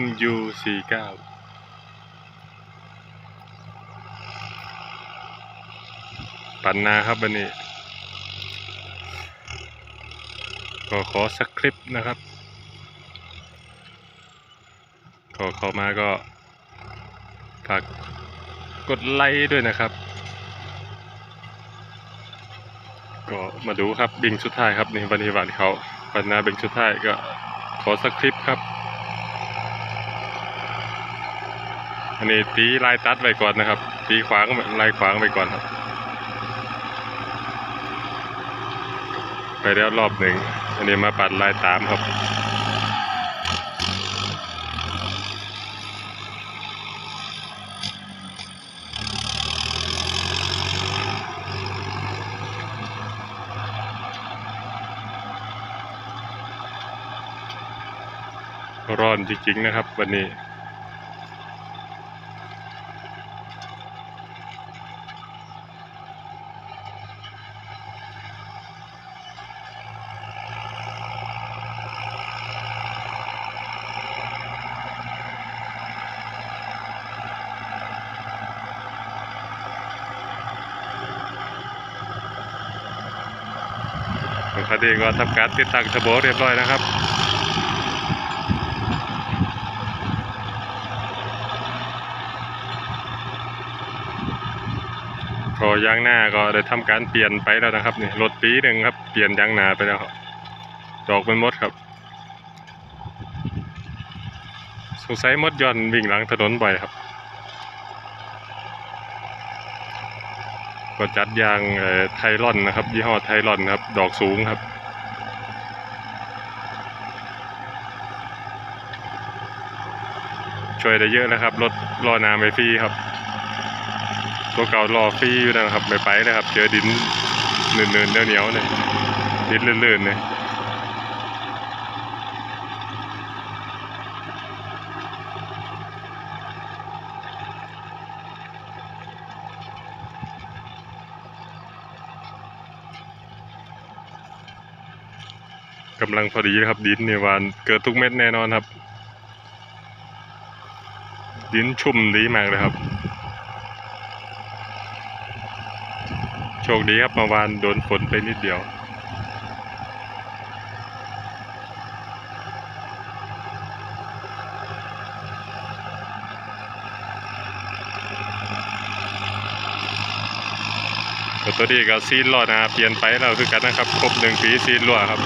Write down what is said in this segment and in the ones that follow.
MU49 ปันนาครับวันนี้ ก็ขอสักคลิปนะครับก็เข้ามาก็ฝากกดไลค์ด้วยนะครับ ก็มาดูครับบิงสุดท้ายครับนี่วันนี้หวานเขาปันนาบิงสุดท้ายก็ขอสักคลิปครับ อันนี้ตีลายตัดไว้ก่อนนะครับ ตีขวางลายขวางไว้ก่อนครับ ไปแล้วรอบหนึ่ง อันนี้มาปัดลายตามครับร้อนจริงๆนะครับ วันนี้ คดีก็ทำการติดตั้งเทอร์โบเรียบร้อยนะครับก็ยางหน้าก็ได้ทำการเปลี่ยนไปแล้วนะครับนี่รถปีหนึ่งครับเปลี่ยนยางหน้าไปแล้วดอกมันมดครับสงสัยมดย่อนวิ่งหลังถนนบ่อยครับ ก็จัดยางไทรอนนะครับ ยี่ห้อไทรอนครับ ดอกสูงครับ ช่วยได้เยอะนะครับรถรอน้ำไปฟรีครับ ตัวเก่ารอฟรีอยู่นะครับ ไปไปนะครับ เจอดินเนินๆเหนียวๆเนี่ยดินลื่นๆเนี่ย กำลังพอดีนะครับ ดินเนี่ยวานเกิดทุกเม็ดแน่นอนครับ ดินชุ่มดีมากเลยครับ โชคดีครับเมื่อวานโดนฝนไปนิดเดียวแต่ตัวนี้ก็ซีนรอดนะเปลี่ยนไปแล้วคือกันนะครับ ครบหนึ่งปีซีนรั่วครับ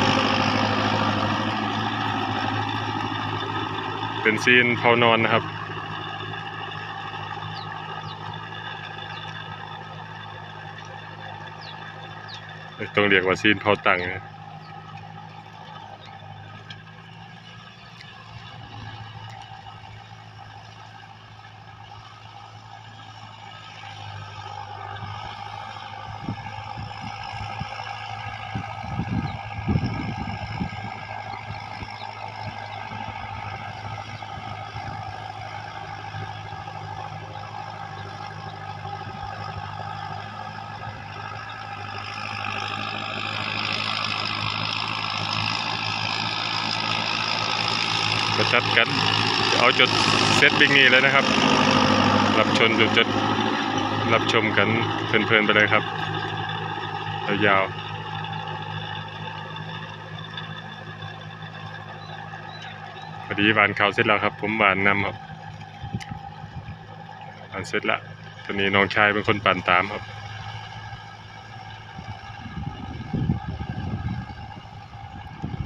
เป็นซีนเผานอนนะครับ ต้องเรียกว่าซีนเผาตังนะ นัดกันเอาจดเซตบิ๊กนี่เลยนะครับ รับชมจุดจดรับชมกันเพลินๆไปเลยครับยาวๆพอดีหวานเขาวเสร็จแล้วครับ ผมหวานนำครับหวานเสร็จล้วตอนนี้น้องชายเป็นคนปั่นตามครับ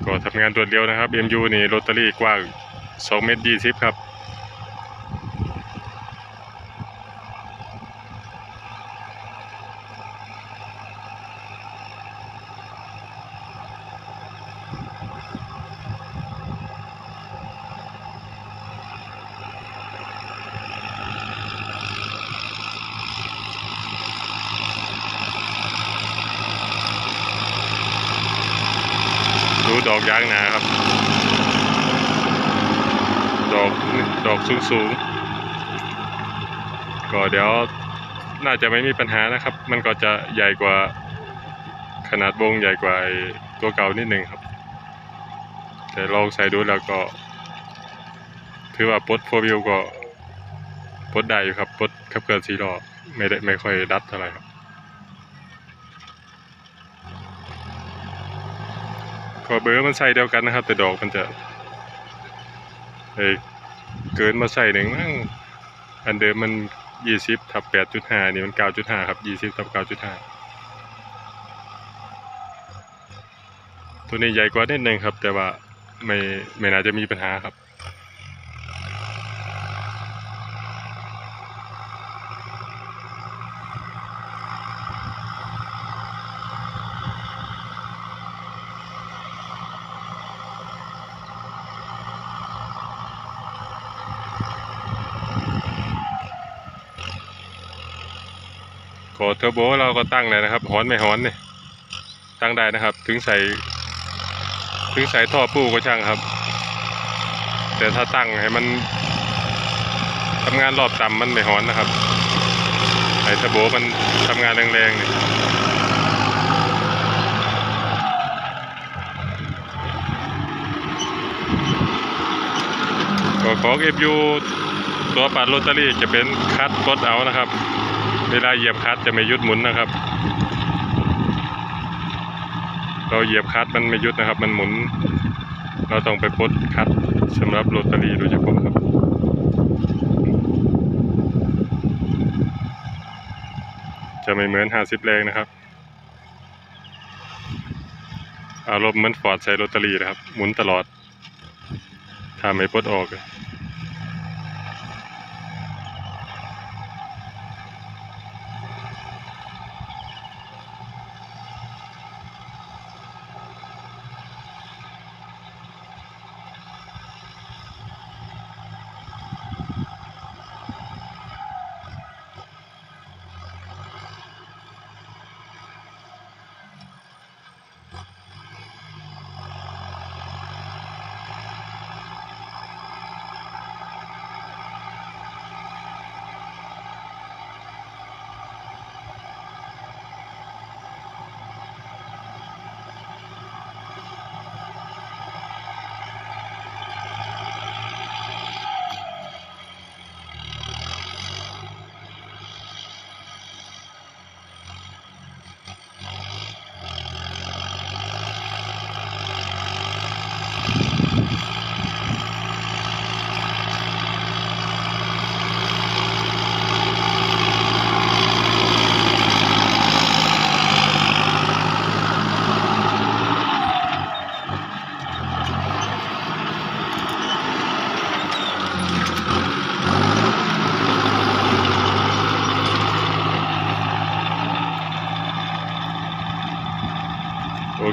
ก็ทำงานตัวเดียวนะครับ MU นี่โรตารี่กว้าง 2เมตร20ครับดูดอกยางนาครับ ดอกดอกสูงสูงๆก็เดี๋ยวน่าจะไม่มีปัญหานะครับ มันก็จะใหญ่กว่าขนาดวงใหญ่กว่าตัวเก่านิดหนึ่งครับ แต่ลองใส่ดูแล้วก็ ถือว่าปดโฟวิวก็ปดได้อยู่ครับปดขับเกินสีล้อไม่ได้ไม่ค่อยดัดเท่าไหร่ครับก็เบอร์มันใส่เดียวกันนะครับ แต่ดอกมันจะ เกินมาใส่หนึ่งมั้งอันเดิมมันยี่สิบทับแปดจุดห้านี่มันเก้าจุดห้าครับยี่สิบทับเก้าจุดห้าตัวนี้ใหญ่กว่านิดนึงครับ แต่ว่าไม่ไม่น่าจะมีปัญหาครับ กดเทอร์โบเราก็ตั้งเลยนะครับฮอนไม่ฮอนเนี่ยตั้งได้นะครับ ถึงใส่ ถึงใส่ท่อปูก็ช่างครับ แต่ถ้าตั้งให้มันทำงานรอบต่ำมันไม่ฮอนนะครับไอ้เทอร์โบมันทำงานแรงๆเนี่ยก็ของ FU ตัวปัดโรตารี่จะเป็นคัดกดเอานะครับ เวลาเหยียบคลัตช์จะไม่ยุดหมุนนะครับ เราเหยียบคลัตช์มันไม่ยุดนะครับ มันหมุน เราต้องไปปลดคลัตช์สำหรับโรตารี่โดยเฉพาะครับจะไม่เหมือน 50 แรงนะครับ อารมณ์เหมือนฟอร์ดใส่โรตารี่นะครับ หมุนตลอด ถ้าไม่ปลดออกเลย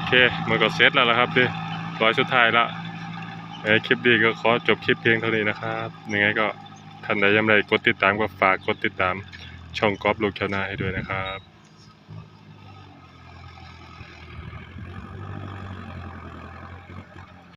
เคมันก็เสร็จแล้วล่ะครับดิร้อยสุดท้ายละในคลิปดีก็ขอจบคลิปเพียงเท่านี้นะครับยังไงก็ท่านใดยังไม่ได้กดติดตามก็ฝากกดติดตามช่องกอล์ฟลูกชาวนาให้ด้วยนะครับ